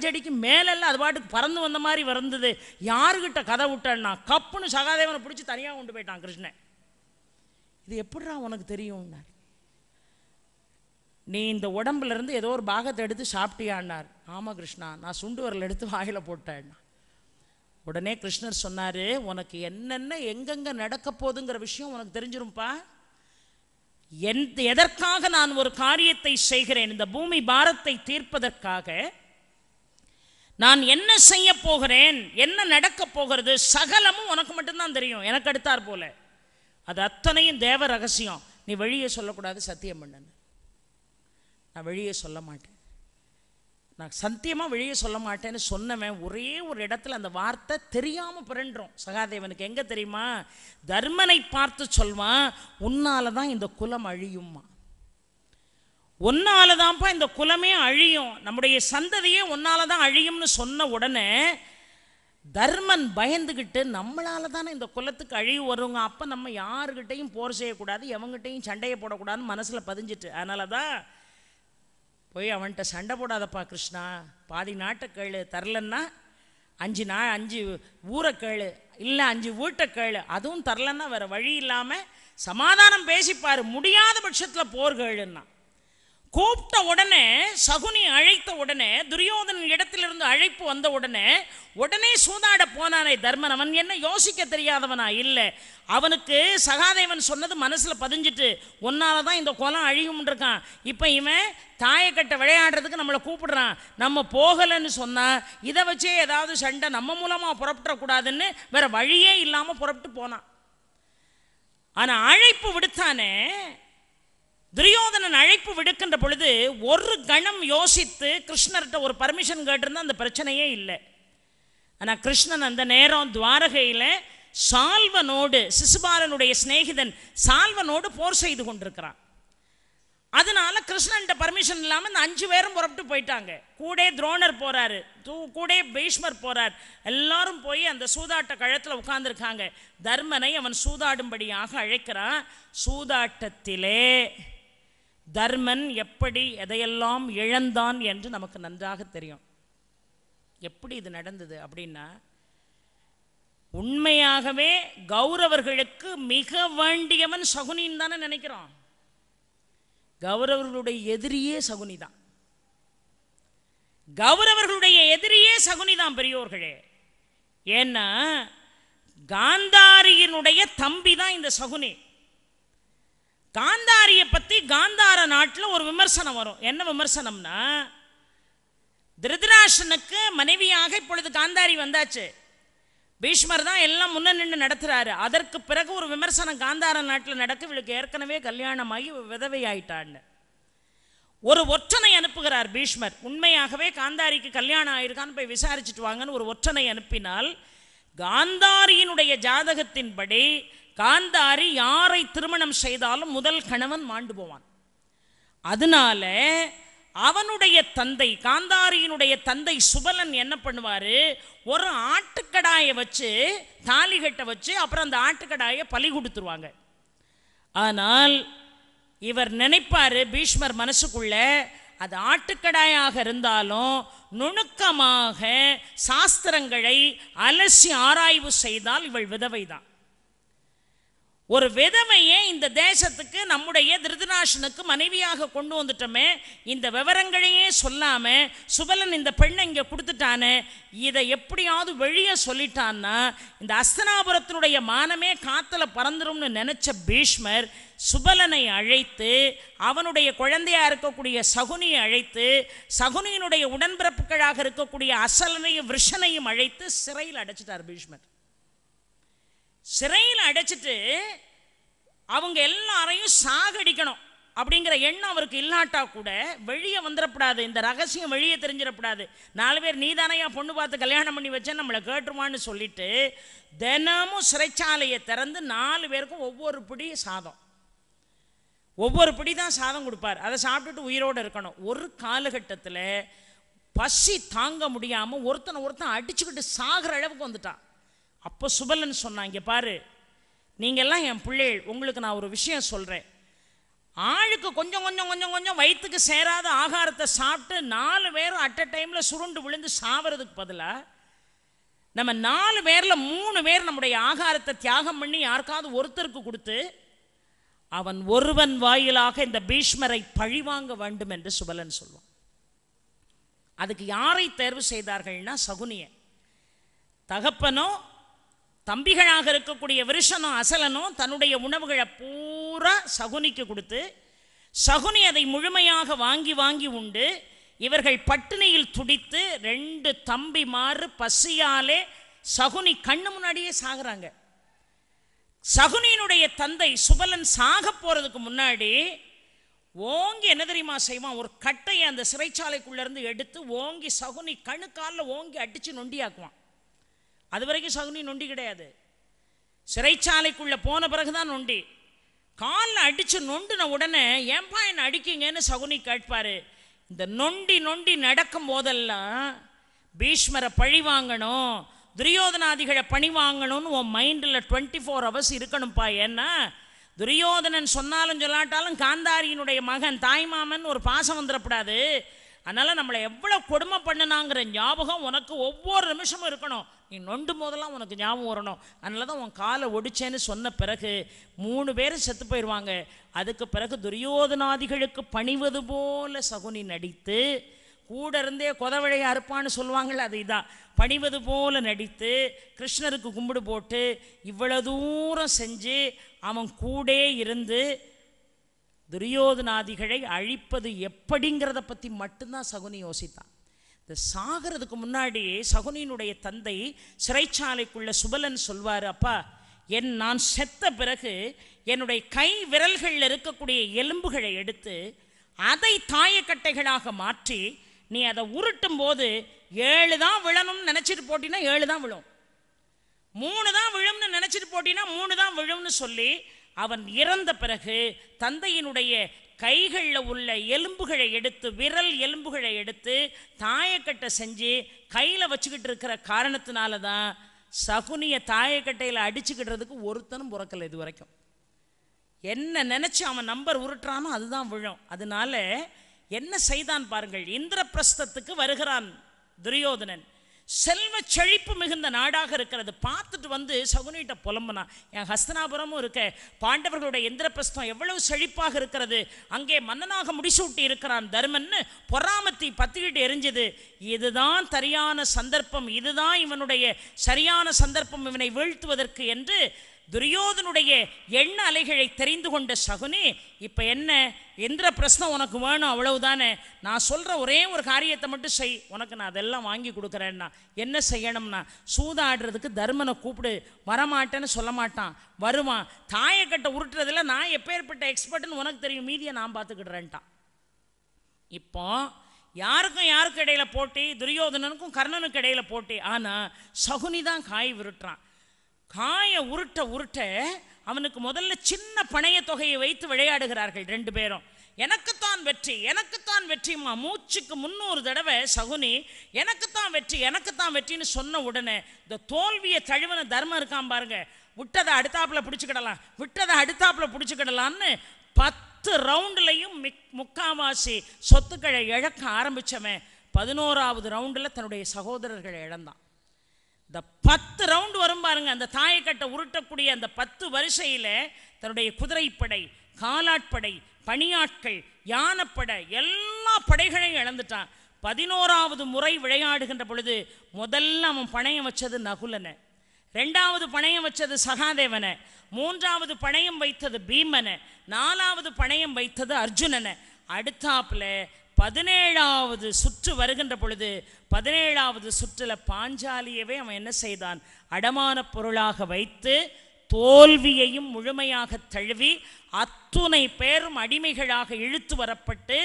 அஞ்சடிக்கு மேலெல்லாம் அது பாட்டுக்கு பறந்து வந்த மாதிரி வந்தது யாருக்கிட்ட கதை விட்டேன்னா கப்புன்னு சகாதேவனை பிடிச்சி தனியாக கொண்டு போயிட்டான் கிருஷ்ணன். இது எப்படிடா உனக்கு தெரியும்னார். நீ இந்த உடம்புல இருந்து ஏதோ ஒரு பாகத்தை எடுத்து சாப்பிட்டியான்னார். ஆமாம் கிருஷ்ணா நான் சுண்டு வரல எடுத்து வாயில் போட்டேன்னா. உடனே கிருஷ்ணர் சொன்னார் உனக்கு என்னென்ன எங்கெங்கே நடக்க போகுதுங்கிற விஷயம் உனக்கு தெரிஞ்சிரும்ப்பா என் எதற்காக நான் ஒரு காரியத்தை செய்கிறேன்? இந்த பூமி பாரத்தை தீர்ப்பதற்காக நான் என்ன செய்ய போகிறேன்? என்ன நடக்க போகிறது? சகலமும் உனக்கு மட்டும்தான் தெரியும். எனக்கு அடுத்தார் போல. அது அத்தனையும் தேவ ரகசியம். நீ வெளியே சொல்லக்கூடாது சத்தியம் பண்ணு நான் வெளியே சொல்ல மாட்டேன். நான் சத்தியமாக வெளியே சொல்ல மாட்டேன்னு சொன்னவன் ஒரே ஒரு இடத்துல அந்த வார்த்தை தெரியாமல் பிறன்றோம். சகாதேவனுக்கு எங்கே தெரியுமா? தர்மனை பார்த்து சொல்வான் உன்னால தான் இந்த குலம் அழியுமா உன்னால தான்ப்பா இந்த குலமே அழியும். நம்முடைய சந்ததியே உன்னால தான் அழியும்னு சொன்ன உடனே தர்மன் பயந்துக்கிட்டு நம்மளால தானே இந்த குலத்துக்கு அழிவு வருங்க. அப்போ நம்ம யாருக்கிட்டையும் போர் செய்யக்கூடாது எவங்கிட்டையும் சண்டையை போடக்கூடாதுன்னு மனசில் பதிஞ்சிட்டு. அதனால தான் போய் அவன்கிட்ட சண்டை போடாதப்பா கிருஷ்ணா. பாதி நாட்டை கேளு தரலன்னா அஞ்சு நா அஞ்சு ஊரை கேளு இல்லை அஞ்சு வீட்டை கேளு. அதுவும் தரலன்னா வேறு வழி இல்லாமல் சமாதானம் பேசிப்பார். முடியாத பட்சத்தில் போர் கேளுன்னா. கூப்பிட்ட உடனே சகுனி அழைத்த உடனே துரியோதனன் இடத்திலிருந்து அழைப்பு வந்த உடனே உடனே சூதாட போனானே தர்மன். அவன் என்ன யோசிக்க தெரியாதவனா? இல்லை. அவனுக்கு சகாதேவன் சொன்னது மனசில் பதிஞ்சிட்டு உன்னால தான் இந்த குலம் அழியும்ன்றிருக்கான் இருக்கான். இப்போ இவன் தாயக்கட்டை விளையாடுறதுக்கு நம்மளை கூப்பிடுறான். நம்ம போகலைன்னு சொன்னா இதை வச்சே ஏதாவது சண்டை நம்ம மூலமாக புறப்பட்டுறக்கூடாதுன்னு வேற வழியே இல்லாமல் புறப்பட்டு போனான். ஆனால் அழைப்பு விடுத்தானே துரியோதனன் அழைப்பு விடுக்கின்ற பொழுது ஒரு கணம் யோசித்து கிருஷ்ணர்கிட்ட ஒரு பர்மிஷன் கேட்டிருந்தா அந்த பிரச்சனையே இல்லை. ஆனால் கிருஷ்ணன் அந்த நேரம் துவாரகையில் சால்வனோடு சிசுபாலனுடைய சிநேகிதன் சால்வனோடு போர் செய்து கொண்டிருக்கிறான். அதனால கிருஷ்ணன்ட்ட பர்மிஷன் இல்லாமல் இந்த அஞ்சு பேரும் புறப்பட்டு போயிட்டாங்க. கூட துரோணர் போறாரு தூ கூட பீஷ்மர் போறார். எல்லாரும் போய் அந்த சூதாட்ட கழத்தில் உட்கார்ந்துருக்காங்க. தர்மனை அவன் சூதாடும்படியாக அழைக்கிறான். சூதாட்டத்திலே தர்மன் எப்படி எதையெல்லாம் இழந்தான் என்று நமக்கு நன்றாக தெரியும். எப்படி இது நடந்தது அப்படின்னா உண்மையாகவே கௌரவர்களுக்கு மிக வேண்டியவன் சகுனின்னு தானே நினைக்கிறோம். கௌரவர்களுடைய எதிரியே சகுனி தான் கௌரவர்களுடைய எதிரியே சகுனி தான் பெரியோர்களே. ஏன்னா காந்தாரியினுடைய தம்பி தான் இந்த சகுனி. காந்தாரியை பற்றி காந்தார நாட்டில் ஒரு விமர்சனம் வரும். என்ன விமர்சனம்னா திருதராஷனுக்கு மனைவியாக இப்பொழுது காந்தாரி வந்தாச்சு. பீஷ்மர் தான் எல்லாம் முன்ன நின்று நடத்துறாரு. அதற்கு பிறகு ஒரு விமர்சனம் காந்தார நாட்டில் நடக்க. இவளுக்கு ஏற்கனவே கல்யாணமாகி விதவை ஆயிட்டான்னு ஒரு ஒற்றனை அனுப்புகிறார் பீஷ்மர். உண்மையாகவே காந்தாரிக்கு கல்யாணம் ஆயிருக்கான்னு போய் விசாரிச்சுட்டு வாங்கன்னு ஒரு ஒற்றனை அனுப்பினால் காந்தாரியினுடைய ஜாதகத்தின்படி காந்தாரி யாரை திருமணம் செய்தாலும் முதல் கணவன் மாண்டு போவான். அதனால அவனுடைய தந்தை காந்தாரியினுடைய தந்தை சுபலன் என்ன பண்ணுவார்? ஒரு ஆட்டுக்கடாயை வச்சு தாலிகட்டை வச்சு அப்புறம் அந்த ஆட்டுக்கடாயை பலி கொடுத்துருவாங்க. ஆனால் இவர் நினைப்பார் பீஷ்மர் மனசுக்குள்ள அது ஆட்டுக்கடாயாக இருந்தாலும் நுணுக்கமாக சாஸ்திரங்களை அலசி ஆராய்வு செய்தால் இவள் விதவை தான் ஒரு விதவையே இந்த தேசத்துக்கு நம்முடைய திருதராஷனுக்கு மனைவியாக கொண்டு வந்துட்டோமே இந்த விவரங்களையே சொல்லாமல் சுபலன் இந்த பெண்ணை இங்கே கொடுத்துட்டானே இதை எப்படியாவது வெளியே சொல்லிட்டான்னா இந்த அஸ்தனாபுரத்தினுடைய மானமே காத்துல பறந்துரும்னு நினச்ச பீஷ்மர் சுபலனை அழைத்து அவனுடைய குழந்தையா இருக்கக்கூடிய சகுனியை அழைத்து சகுனியினுடைய உடன்பிறப்புகளாக இருக்கக்கூடிய அசலனையும் விருஷனையும் அழைத்து சிறையில் அடைச்சிட்டார் பீஷ்மர். சிறையில் அடைச்சிட்டு அவங்க எல்லாரையும் சாகடிக்கணும் அப்படிங்கிற எண்ணம் அவருக்கு இல்லாட்டா கூட வெளியே வந்துடக்கூடாது இந்த ரகசியம் வெளியே தெரிஞ்சிடக்கூடாது நாலு பேர் நீதானையா பொண்ணு பார்த்து கல்யாணம் பண்ணி வச்சேன் நம்மளை கேட்டுருவான்னு சொல்லிட்டு தினமும் சிறைச்சாலையை திறந்து நாலு பேருக்கும் ஒவ்வொரு பிடி சாதம். ஒவ்வொரு பிடி தான் சாதம் கொடுப்பார். அதை சாப்பிட்டுட்டு உயிரோடு இருக்கணும். ஒரு காலகட்டத்தில் பசி தாங்க முடியாமல் ஒருத்தனை ஒருத்தன் அடிச்சுக்கிட்டு சாகிற அளவுக்கு வந்துட்டான். அப்போ சுபலன் சொன்னாங்க பாரு நீங்கள்லாம் என் பிள்ளைகள் உங்களுக்கு நான் ஒரு விஷயம் சொல்கிறேன் ஆளுக்கு கொஞ்சம் கொஞ்சம் கொஞ்சம் கொஞ்சம் வயிற்றுக்கு சேராத ஆகாரத்தை சாப்பிட்டு நாலு பேரும் அட் அ டைமில் சுருண்டு விழுந்து சாவறதுக்கு பதிலாக நம்ம நாலு பேரில் மூணு பேர் நம்முடைய ஆகாரத்தை தியாகம் பண்ணி யாருக்காவது ஒருத்தருக்கு கொடுத்து அவன் ஒருவன் வாயிலாக இந்த பீஷ்மரை பழிவாங்க வேண்டும் என்று சுபலன் சொல்வான். அதுக்கு யாரை தேர்வு செய்தார்கள்னா சகுனிய. தகப்பனோ தம்பிகளாக இருக்கக்கூடிய விருஷனும் அசலனும் தன்னுடைய உணவுகளை பூரா சகுனிக்கு கொடுத்து சகுனி அதை முழுமையாக வாங்கி வாங்கி உண்டு. இவர்கள் பட்டினியில் துடித்து ரெண்டு தம்பி மாறு பசியாலே சகுனி கண்ணு முன்னாடியே சாகுறாங்க. சகுனியினுடைய தந்தை சுபலன் சாக போறதுக்கு முன்னாடி ஓங்கி என்ன தெரியுமா செய்வான்? ஒரு கட்டையை அந்த சிறைச்சாலைக்குள்ளேருந்து எடுத்து ஓங்கி சகுனி கணுக்காலில் ஓங்கி அடித்து நொண்டியாக்குவான். அது வரைக்கும் சகுனி நொண்டி கிடையாது. சிறைச்சாலைக்குள்ளே போன பிறகு தான் நொண்டி. காலில் அடித்து நொண்டுன உடனே ஏன்பா என்ன அடிக்கிங்கன்னு சகுனி கேட்பார். இந்த நொண்டி நொண்டி நடக்கும் போதெல்லாம் பீஷ்மரை பழி வாங்கணும் துரியோதனாதிகளை பணி வாங்கணும்னு உன் மைண்டில் டுவெண்ட்டி ஃபோர் ஹவர்ஸ் இருக்கணும்ப்பா. ஏன்னா துரியோதனன் சொன்னாலும் சொல்லாட்டாலும் காந்தாரியினுடைய மகன் தாய்மாமன் ஒரு பாசம் வந்துடக்கூடாது அதனால் நம்மளை எவ்வளோ கொடுமை பண்ணினாங்கிற ஞாபகம் உனக்கு ஒவ்வொரு நிமிஷமும் இருக்கணும். நீ நொண்டு போதெல்லாம் உனக்கு ஞாபகம் வரணும். அதனால தான் உன் காலை ஒடிச்சேன்னு சொன்ன பிறகு மூணு பேரும் செத்து போயிடுவாங்க அதுக்கு பிறகு துரியோதனாதிகளுக்கு பணிவது போல சகுனி நடித்து கூட இருந்தே கொதவழையை அறுப்பான்னு சொல்லுவாங்கள்ல அது இதான் பணிவது போல நடித்து கிருஷ்ணருக்கு கும்பிடு போட்டு இவ்வளவு தூரம் செஞ்சு அவன் கூட இருந்து துரியோதனாதிகளை அழிப்பது எப்படிங்கிறத பற்றி மட்டும்தான் சகுனி யோசித்தான். இந்த சாகிறதுக்கு முன்னாடி சகுனியினுடைய தந்தை சிறைச்சாலைக்குள்ள சுபலன் சொல்வார் அப்பா என் நான் செத்த பிறகு என்னுடைய கை விரல்களில் இருக்கக்கூடிய எலும்புகளை எடுத்து அதை தாயக்கட்டைகளாக மாற்றி நீ அதை உருட்டும் போது ஏழு தான் விழணும்னு நினச்சிட்டு போட்டினா ஏழு தான் விழும். மூணு தான் விழும்னு நினச்சிட்டு போட்டினா மூணு தான் விழும்னு சொல்லி அவன் இறந்த பிறகு தந்தையினுடைய கைகளில் உள்ள எலும்புகளை எடுத்து விரல் எலும்புகளை எடுத்து தாயக்கட்டை செஞ்சு கையில் வச்சுக்கிட்டு இருக்கிற காரணத்தினால தான் சகுனியை தாயக்கட்டையில் அடிச்சுக்கிடுறதுக்கு ஒருத்தனும் புறக்கலை இது வரைக்கும். என்ன நினச்சி அவன் நம்பர் உருட்டுறானோ அதுதான் விழும். அதனால என்ன செய்தான் பாருங்கள். இந்திரபிரஸ்தத்துக்கு வருகிறான் துரியோதனன். செல்வ செழிப்பு மிகுந்த நாடாக இருக்கிறது. பார்த்துட்டு வந்து சகுனிகிட்ட புலம்புனா என் ஹஸ்தனாபுரமும் இருக்க பாண்டவர்களுடைய இந்திரபிரஸ்தம் எவ்வளவு செழிப்பாக இருக்கிறது. அங்கே மன்னனாக முடிசூட்டி இருக்கிறான் தர்மன்னு பொறாமத்தி பத்திக்கிட்டு எரிஞ்சது. இதுதான் சரியான சந்தர்ப்பம் இதுதான் இவனுடைய சரியான சந்தர்ப்பம் இவனை வீழ்த்துவதற்கு என்று துரியோதனுடைய எண்ண அலைகளை தெரிந்து கொண்ட சகுனி இப்போ என்ன? எந்திர பிரச்சனை உனக்கு வேணும் அவ்வளவுதானே? நான் சொல்கிற ஒரே ஒரு காரியத்தை மட்டும் செய். உனக்கு நான் அதெல்லாம் வாங்கி கொடுக்குறேன்னா என்ன செய்யணும்னா சூதாடுறதுக்கு தர்மனை கூப்பிடு. வரமாட்டேன்னு சொல்ல மாட்டான். வருவான். தாயக்கட்டை உருட்டுறதுல நான் எப்பேற்பட்ட எக்ஸ்பர்ட்னு உனக்கு தெரியும். மீதியை நான் பார்த்துக்கிடுறேன்ட்டான். இப்போ யாருக்கும் யாருக்கு இடையில போட்டி? துரியோதனனுக்கும் கர்ணனுக்கு இடையில போட்டி. ஆனால் சகுனி தான் காய் விருட்டுறான். காய உருட்ட உருட்ட அவனுக்கு முதல்ல சின்ன பணைய தொகையை வைத்து விளையாடுகிறார்கள் ரெண்டு பேரும். எனக்குத்தான் வெற்றி எனக்குத்தான் வெற்றிம்மா. மூச்சுக்கு முன்னூறு தடவை சகுனி எனக்குத்தான் வெற்றி எனக்குத்தான் வெற்றின்னு சொன்ன உடனே இந்த தோல்வியை தழுவன தர்மம் இருக்கான் பாருங்க. விட்டதை அடுத்தாப்புல பிடிச்சிக்கிடலாம் விட்டதை அடுத்தாப்புல பிடிச்சிக்கிடலான்னு பத்து ரவுண்டுலையும் மிக் முக்காவாசி சொத்துக்களை இழக்க ஆரம்பித்தவன் பதினோராவது ரவுண்டில் தன்னுடைய சகோதரர்களை இழந்தான். இந்த பத்து ரவுண்டு வரும் பாருங்க. அந்த தாயக்கட்டை உருட்டக்கூடிய அந்த பத்து வரிசையில் தன்னுடைய குதிரைப்படை காலாட்படை பணியாட்கள் யானப்படை எல்லா படைகளையும் இழந்துட்டான். பதினோராவது முறை விளையாடுகின்ற பொழுது முதல்ல அவன் பணையம் வச்சது நகுலனை. ரெண்டாவது பணையம் வச்சது சகாதேவனை. மூன்றாவது பணையம் வைத்தது பீமனை. நாலாவது பணையம் வைத்தது அர்ஜுனனை. அடுத்தாப்புல பதினேழாவது சுற்று வருகின்ற பொழுது பதினேழாவது சுற்றுல பாஞ்சாலியவே அவன் என்ன செய்தான்? அடமான பொருளாக வைத்து தோல்வியையும் முழுமையாக தழுவி அத்துணை பேரும் அடிமைகளாக இழுத்து வரப்பட்டு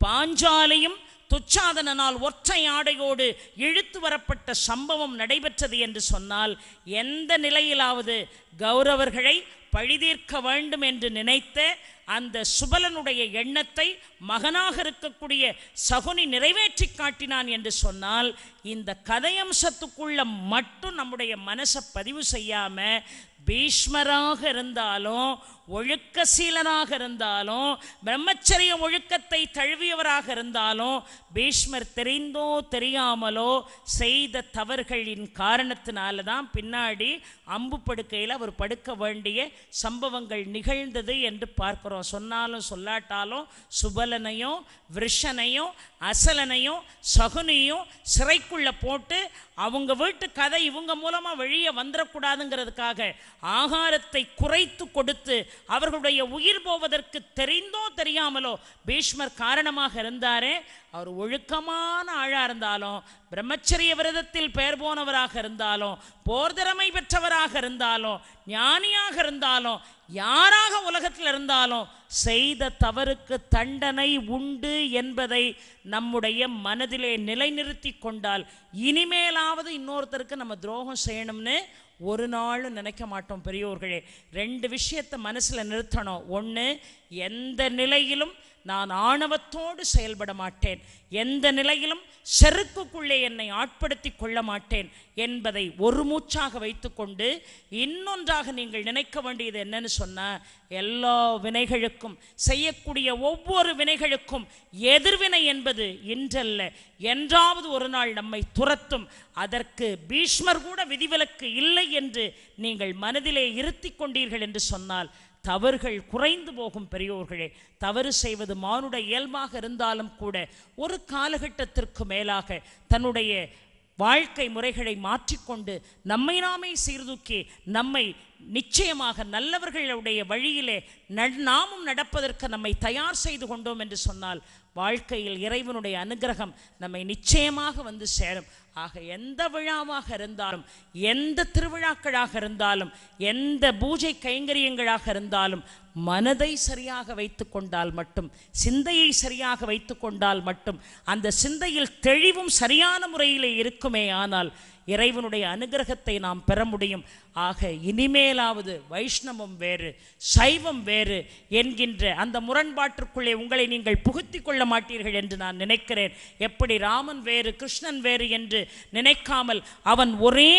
பாஞ்சாலியும் துச்சாதனனால் ஒற்றை ஆடையோடு இழுத்து வரப்பட்ட சம்பவம் நடைபெற்றது என்று சொன்னால் எந்த நிலையிலாவது கௌரவர்களை பழிதீர்க்க வேண்டும் என்று நினைத்த அந்த சுபலனுடைய எண்ணத்தை மகனாக இருக்கக்கூடிய சகுனி நிறைவேற்றி காட்டினான் என்று சொன்னால் இந்த கதையம்சத்துக்குள்ள மட்டும் நம்முடைய மனசை பதிவு செய்யாம பீஷ்மராக இருந்தாலும் ஒழுக்கசீலனாக இருந்தாலும் பிரம்மச்சரிய ஒழுக்கத்தை தழுவியவராக இருந்தாலும் பீஷ்மர் தெரிந்தோ தெரியாமலோ செய்த தவறுகளின் காரணத்தினால தான் பின்னாடி அம்பு படுக்கையில் அவர் படுக்க வேண்டிய சம்பவங்கள் நிகழ்ந்தது என்று பார்க்கிறோம். சொன்னாலும் சொல்லாட்டாலும் சுபலனையும் விருஷனையும் அசலனையும் சகுனியும் சிறைக்குள்ளே போட்டு அவங்க வீட்டு கதை இவங்க மூலமாக வெளியே வந்துடக்கூடாதுங்கிறதுக்காக ஆகாரத்தை குறைத்து கொடுத்து அவர்களுடைய உயிர் போவதற்கு தெரிந்தோ தெரியாமலோ பீஷ்மர் காரணமாக இருந்தாரே அவர் ஒழுக்கமான ஆழாக இருந்தாலும் பிரம்மச்சரிய விரதத்தில் பெயர் போனவராக இருந்தாலும் போர் திறமை பெற்றவராக இருந்தாலும் ஞானியாக இருந்தாலும் யாராக உலகத்தில் இருந்தாலும் செய்த தவறுக்கு தண்டனை உண்டு என்பதை நம்முடைய மனதிலே நிலைநிறுத்தி கொண்டால் இனிமேலாவது இன்னொருத்தருக்கு நம்ம துரோகம் செய்யணும்னு ஒரு நாளும் நினைக்க மாட்டோம் பெரியோர்களே. ரெண்டு விஷயத்தை மனசில் நிறுத்தணும். ஒன்று எந்த நிலையிலும் நான் ஆணவத்தோடு செயல்பட மாட்டேன். எந்த நிலையிலும் செருக்குக்குள்ளே என்னை ஆட்படுத்தி கொள்ள மாட்டேன் என்பதை ஒரு மூச்சாக வைத்துக்கொண்டு இன்னொன்றாக நீங்கள் நினைக்க வேண்டியது என்னன்னு சொன்னால் எல்லா வினைகளுக்கும் செய்யக்கூடிய ஒவ்வொரு வினைகளுக்கும் எதிர்வினை என்பது இன்றல்ல. என்றாவது ஒரு நாள் நம்மை துரத்தும். அதற்கு பீஷ்மர் கூட விதிவிலக்கு இல்லை என்று நீங்கள் மனதிலே இருத்தி கொண்டீர்கள் என்று சொன்னால் தவறுகள் குறைந்து போகும் பெரியோர்களே. தவறு செய்வது மானுட இயல்பாக இருந்தாலும் கூட ஒரு காலகட்டத்திற்கு மேலாக தன்னுடைய வாழ்க்கை முறைகளை மாற்றிக்கொண்டு நம்மை நாமே சீர்தூக்கி நம்மை நிச்சயமாக நல்லவர்களுடைய வழியிலே நாமும் நடப்பதற்கு நம்மை தயார் செய்து கொண்டோம் என்று சொன்னால் வாழ்க்கையில் இறைவனுடைய அனுகிரகம் நம்மை நிச்சயமாக வந்து சேரும். ஆக எந்த விழாவாக இருந்தாலும் எந்த திருவிழாக்களாக இருந்தாலும் எந்த பூஜை கைங்கரியங்களாக இருந்தாலும் மனதை சரியாக வைத்து கொண்டால் மட்டும் சிந்தையை சரியாக வைத்து கொண்டால் மட்டும் அந்த சிந்தையில் தெளிவும் சரியான முறையிலே இருக்குமே ஆனால் இறைவனுடைய அனுகிரகத்தை நாம் பெற முடியும். ஆக இனிமேலாவது வைஷ்ணவம் வேறு சைவம் வேறு என்கின்ற அந்த முரண்பாட்டிற்குள்ளே உங்களை நீங்கள் புகுத்தி கொள்ள மாட்டீர்கள் என்று நான் நினைக்கிறேன். எப்படி ராமன் வேறு கிருஷ்ணன் வேறு என்று நினைக்காமல் அவன் ஒரே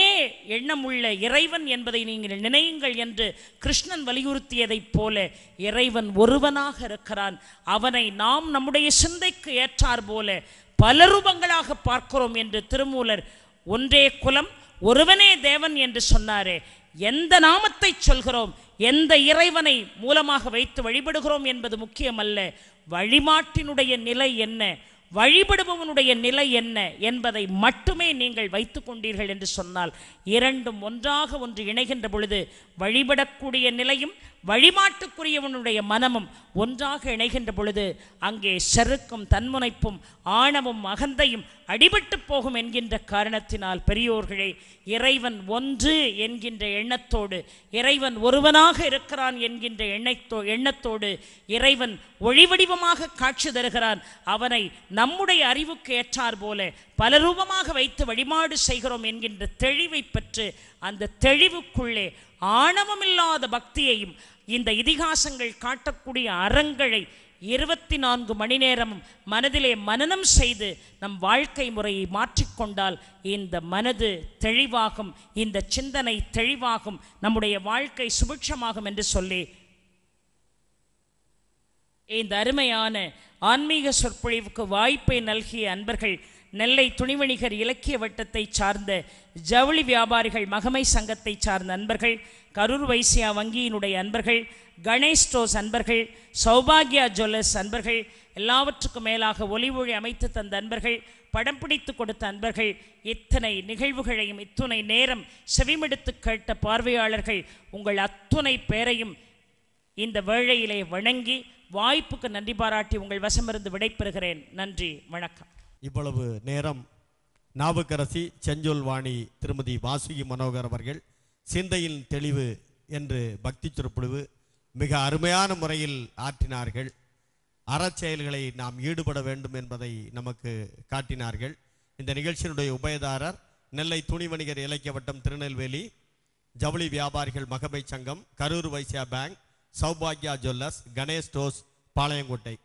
எண்ணமுள்ள இறைவன் என்பதை நீங்கள் நினையுங்கள் என்று கிருஷ்ணன் வலியுறுத்தியதைப் போல இறைவன் ஒருவனாக இருக்கிறான். அவனை நாம் நம்முடைய சிந்தைக்கு ஏற்றார் போல பல ரூபங்களாக பார்க்கிறோம் என்று திருமூலர் ஒன்றே குலம் ஒருவனே தேவன் என்று சொன்னாரே. எந்த நாமத்தை சொல்கிறோம்? எந்த இறைவனை மூலமாக வைத்து வழிபடுகிறோம் என்பது முக்கியமல்ல. வழிமாட்டினுடைய நிலை என்ன? வழிபடுபவனுடைய நிலை என்ன என்பதை மட்டுமே நீங்கள் வைத்து கொண்டீர்கள் என்று சொன்னால் இரண்டும் ஒன்றாக ஒன்று இணைகின்ற பொழுது வழிபடக்கூடிய நிலையும் வழிபாட்டுக்குரியவனுடைய மனமும் ஒன்றாக இணைகின்ற பொழுது அங்கே செருக்கும் தன்முனைப்பும் ஆணவம் அகந்தையும் அடிபட்டு போகும் என்கின்ற காரணத்தினால் பெரியோர்களே இறைவன் ஒன்று என்கின்ற எண்ணத்தோடு இறைவன் ஒருவனாக இருக்கிறான் என்கின்ற எண்ணத்தோ எண்ணத்தோடு இறைவன் ஒளிவடிவமாக காட்சி தருகிறான். அவனை நம்முடைய அறிவுக்கு ஏற்றார் போல பல ரூபமாக வைத்து வழிபாடு செய்கிறோம் என்கின்ற தெளிவை பெற்று அந்த தெளிவுக்குள்ளே ஆணவமில்லாத பக்தியையும் இந்த இதிகாசங்கள் காட்டக்கூடிய அறங்களை இருபத்தி நான்கு மணி நேரமும் மனதிலே மனனம் செய்து நம் வாழ்க்கை முறையை மாற்றிக்கொண்டால் இந்த மனது தெளிவாகும் இந்த சிந்தனை தெளிவாகும் நம்முடைய வாழ்க்கை சுபிட்சமாகும் என்று சொல்லி இந்த அருமையான ஆன்மீக சொற்பொழிவுக்கு வாய்ப்பை நல்கிய அன்பர்கள் நெல்லை துணிவணிகர் இலக்கிய வட்டத்தை சார்ந்த ஜவுளி வியாபாரிகள் மகமை சங்கத்தை சார்ந்த அன்பர்கள் கரூர் வைசியா வங்கியினுடைய அன்பர்கள் கணேஷ் ஸ்டோர்ஸ் அன்பர்கள் சௌபாகியா ஜுவல்லர்ஸ் அன்பர்கள் எல்லாவற்றுக்கும் மேலாக ஒளி ஒளி அமைத்து தந்த அன்பர்கள் படம் பிடித்து கொடுத்த அன்பர்கள் இத்தனை நிகழ்வுகளையும் இத்துணை நேரம் செவிமெடுத்து கேட்ட பார்வையாளர்கள் உங்கள் அத்துணை பேரையும் இந்த வேளையிலே வணங்கி வாய்ப்புக்கு நன்றி பாராட்டி உங்கள் வசமிருந்து விடைபெறுகிறேன். நன்றி வணக்கம். இவ்வளவு நேரம் நாவுக்கரசி செஞ்சொல் வாணி திருமதி வாசுகி மனோகர் அவர்கள் சிந்தையின் தெளிவு என்று பக்தி சொற்பொழிவு மிக அருமையான முறையில் ஆற்றினார்கள். அறச்செயல்களை நாம் ஈடுபட வேண்டும் என்பதை நமக்கு காட்டினார்கள். இந்த நிகழ்ச்சியினுடைய உபயதாரர் நெல்லை துணி வணிகர் இலக்கிய வட்டம் திருநெல்வேலி ஜவுளி வியாபாரிகள் மகமை சங்கம் கரூர் வைசியா பேங்க் சௌபாக்யா ஜுவல்லர்ஸ் கணேஷ் ஸ்டோர்ஸ் பாளையங்கோட்டை.